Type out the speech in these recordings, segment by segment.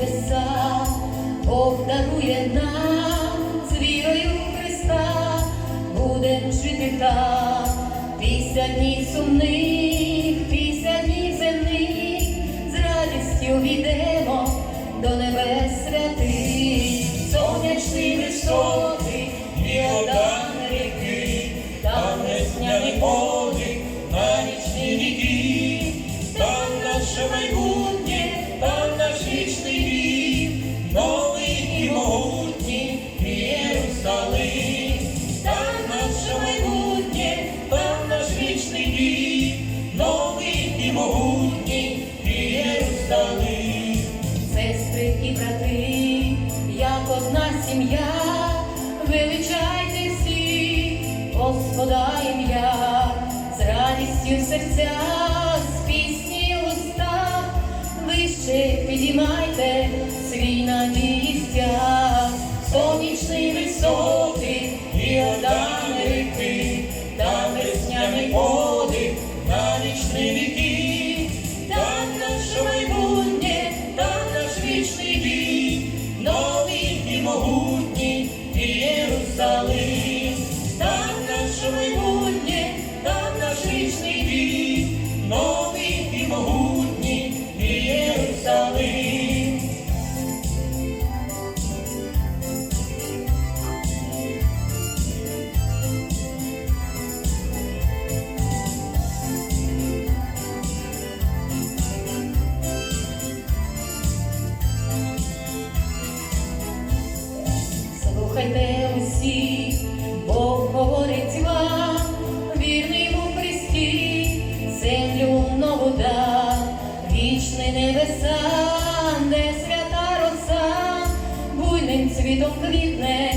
небеса, Бог дарує нам з вірою Христа, будем жити так, після днів сумних, після днів земних, з радістю війдемо до небес святих, сонячний високий, Іордан ріки, там весняний подих на вічні віки, там наше майбутнє, і брати, як одна сім'я, величайте всі, Господа ім'я, з радістю серця, з пісні уста, вище підіймайте свій надії стяг, сонячний високий, майбутнє. Слухайте вічні небеса, де свята роса, буйним цвітом квітне,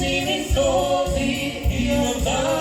сонячний високий і ріки,